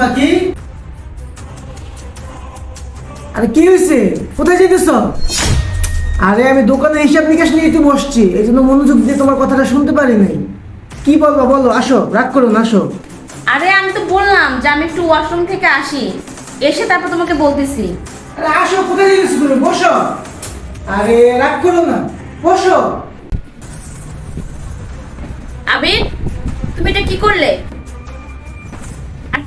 পাখি? আরে কি হয়েছে কোথায় যেতেছ আরে আমি দোকানে হিসাব নিকাশ নিয়ে একটু বসছি এই জন্য মনোযোগ দিয়ে তোমার কথাটা শুনতে পারি নাই। কি বলব বলো আসো রাগ করো না আসো। আরে আমি তো বললাম যে আমি একটু ওয়াশরুম থেকে আসি এসে তারপর তোমাকে বলতেছি। আরে আসো কোথায় যেতেছ তুমি? বসো। আরে রাগ করো না বসো। আবির তুমি এটা কি করলে?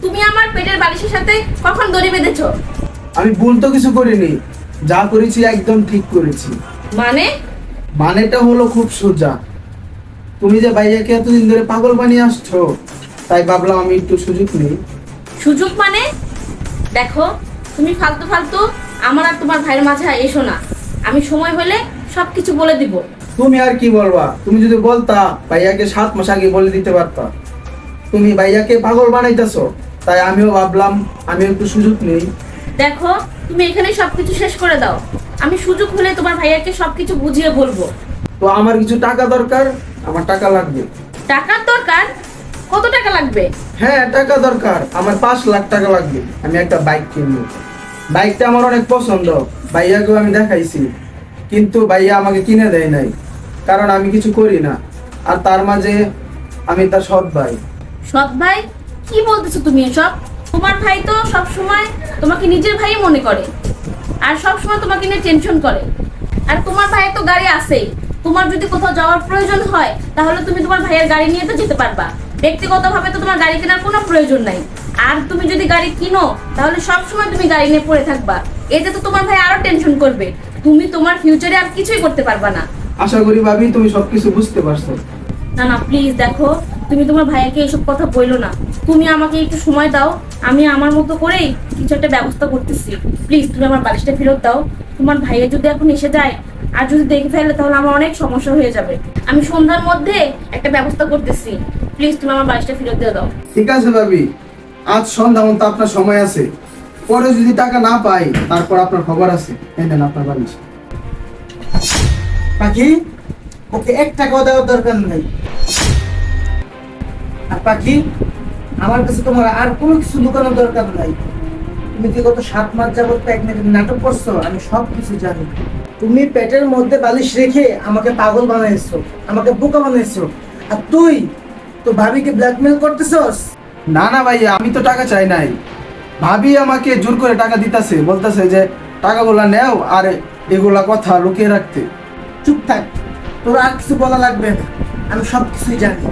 তুমি আমার পেটের বালিশের সাথে কখন দড়ি বেঁধেছো? আমি ভুল তো কিছু করিনি। যা করেছি একদম ঠিক করেছি। মানে? মানেটা হলো খুব সোজা। তুমি যে ভাইয়াকে এতদিন ধরে পাগল বানিয়ে আসছো তাই ভাবলাম আমি একটু সুযোগ নেই। সুযোগ মানে? দেখো তুমি ফালতু ফালতু আমার আর তোমার ভাইয়ের মাঝে এসো না। আমি সময় হলে সব কিছু বলে দিব। তুমি আর কি বলবা? তুমি যদি বলতা ভাইয়াকে সাত মাস আগে বলে দিতে পারতা। তুমি ভাইয়াকে পাগল বানাইতেছো। তাই আমিও ভাবলাম আমি একটু সুযোগ নেই। দেখো তুমি এখানে সবকিছু শেষ করে দাও। আমি সুযোগ হলে তোমার ভাইয়াকে সবকিছু বুঝিয়ে বলব। তো আমার কিছু টাকা দরকার আমার টাকা লাগবে। টাকার দরকার? কত টাকা লাগবে? হ্যাঁ টাকা দরকার আমার পাঁচ লাখ টাকা লাগবে। আমি একটা বাইক কিনবো। বাইকটা আমার অনেক পছন্দ ভাইয়াকেও আমি দেখাইছি। কিন্তু ভাইয়া আমাকে কিনে দেয় নাই কারণ আমি কিছু করি না। আর তার মাঝে আমি তার সৎ ভাই। সৎ ভাই? কি বলতেছো তুমি এসব? তোমার ভাই তো সব সময় তোমাকে নিজের ভাই মনে করে। আর সব সময় তোমাকে নিয়ে টেনশন করে। আর তোমার ভাইয়ের তো গাড়ি আছেই। তোমার যদি কোথাও যাওয়ার প্রয়োজন হয়, তাহলে তুমি তোমার ভাইয়ের গাড়ি নিয়ে তো যেতে পারবা। ব্যক্তিগতভাবে তো তোমার গাড়ি কেনার কোনো প্রয়োজন নাই। আর তুমি যদি গাড়ি কিনো, তাহলে সব সময় তুমি গাড়ি নিয়ে পড়ে থাকবা। এতে তো তোমার ভাই আরও টেনশন করবে। তুমি তোমার ফিউচারে আর কিছুই করতে পারবা না। আশা করি ভাবি, তুমি সবকিছু বুঝতে পারছ। না না প্লিজ দেখো, তুমি তোমার ভাইয়াকে এসব কথা বলল না। তুমি আমাকে একটু সময় দাও, আমি আমার মতো করেই কিছু একটা ব্যবস্থা করতেছি। প্লিজ তুমি আমার বালিশটা ফেরত দাও। তোমার ভাইয়া যদি এখন এসে যায়, আর যদি দেখে ফেলে, তাহলে আমার অনেক সমস্যা হয়ে যাবে। আমি সন্ধ্যার মধ্যে একটা ব্যবস্থা করতেছি। প্লিজ তুমি আমার বালিশটা ফেরত দিয়ে দাও। ঠিক আছে ভাবি। আজ সন্ধ্যা মতো আপনার সময় আছে। পরে যদি টাকা না পাই, তারপর আপনার খবর আছে। এই নেন আপনার বাড়ি পাখি? ওকে এক টাকাও দেওয়ার দরকার নেই। আর পাখি আমার কাছে তোমার আর কোনো কিছু লুকানোর দরকার নাই। তুমি যে গত সাত মাস যাবত প্রেগনেন্ট নাটক করছ আমি সব কিছু জানি। তুমি পেটের মধ্যে বালিশ রেখে আমাকে পাগল বানাইছো আমাকে বোকা বানাইছো। আর তুই তো ভাবিকে ব্ল্যাকমেল করতেছস? না না ভাইয়া আমি তো টাকা চাই নাই। ভাবি আমাকে জোর করে টাকা দিতেছে বলতেছে যে টাকাগুলা নেও আর এগুলা কথা লুকিয়ে রাখতে। চুপ থাক। তোর আর কিছু বলা লাগবে না। আমি সব কিছুই জানি।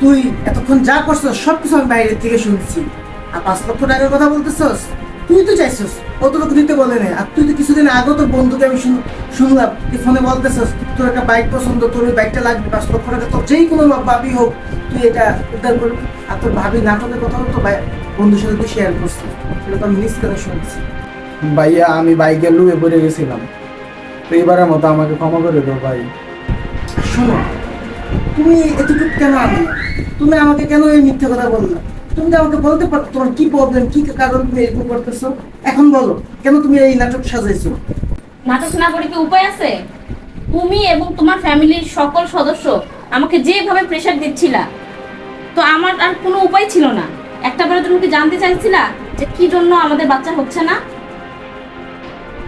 তুই এতক্ষণ যা করছস সব কিছু আমি বাইরের থেকে শুনছি। আর পাঁচ লক্ষ টাকার কথা বলতেছস? তুই তো চাইছস, অতটুকু দিতে বলে নেই আর তুই তো কিছুদিন আগে তোর বন্ধুকে আমি শুন- শুনলাম, তুই ফোনে বলতেছস, তোর একটা বাইক পছন্দ, তোর ওই বাইকটা লাগবে, পাঁচ লক্ষ টাকা। তোর যেই কোনো ভাবি হোক, তুই এটা উদ্ধার করবি। আর তোর ভাবি নাটকের কথা তো বন্ধুর সাথে তুই শেয়ার করছিস। সেটা তো আমি মিস করে শুনছি। ভাইয়া, আমি বাইকে লুয়ে পড়ে গেছিলাম। তো এবারের মতো আমাকে ক্ষমা করে দাও ভাই। শোনো, তুমি কেন তুমি আমাকে কেন এই মিথ্যে কথা তুমি আমাকে বলতে তোমার কি প্রবলেম কি কারণ তুমি এরকম করতেছো? এখন বলো, কেন তুমি এই নাটক সাজাইছো? নাটক না করে কি উপায় আছে? তুমি এবং তোমার ফ্যামিলির সকল সদস্য আমাকে যেভাবে প্রেশার দিচ্ছিলা, তো আমার আর কোনো উপায় ছিল না। একটা বারে তুমি কি জানতে চাইছিলা যে কি জন্য আমাদের বাচ্চা হচ্ছে না?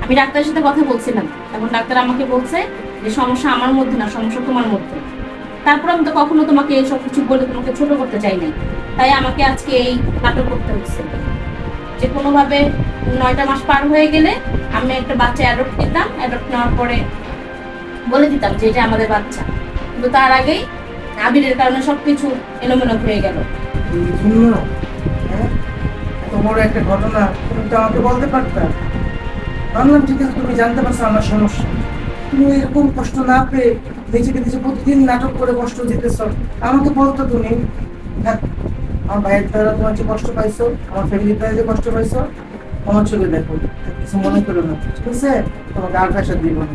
আমি ডাক্তারের সাথে কথা বলছিলাম, এখন ডাক্তার আমাকে বলছে যে সমস্যা আমার মধ্যে না, সমস্যা তোমার মধ্যে। তারপর আমি তো কখনো তোমাকে এইসব কিছু বলে তোমাকে ছোট করতে চাই নাই। তাই আমাকে আজকে এই নাটক করতে হচ্ছে। যে কোনোভাবে নয়টা মাস পার হয়ে গেলে আমি একটা বাচ্চা অ্যাডপ্ট দিতাম অ্যাডপ্ট নেওয়ার পরে বলে দিতাম যে এটা আমাদের বাচ্চা। কিন্তু তার আগেই আবিরের কারণে সবকিছু এলোমেলো হয়ে গেল। হ্যাঁ? বড় একটা ঘটনা, তুমি তো আমাকে বলতে পারতাম ভাবলাম, ঠিক আছে, তুমি জানতে পারছ আমার সমস্যা। তুমি এরকম কষ্ট না পেয়ে নিজেকে নিজে প্রতিদিন নাটক করে কষ্ট দিতেছ। আমাকে বলতো তুমি থাক, আমার ভাইয়ের দ্বারা তোমার যে কষ্ট পাইছো আমার ফ্যামিলির দ্বারা যে কষ্ট পাইছো আমার চোখে দেখো কিছু মনে করো না। ঠিক আছে? তোমাকে আর প্রেশার দিব না।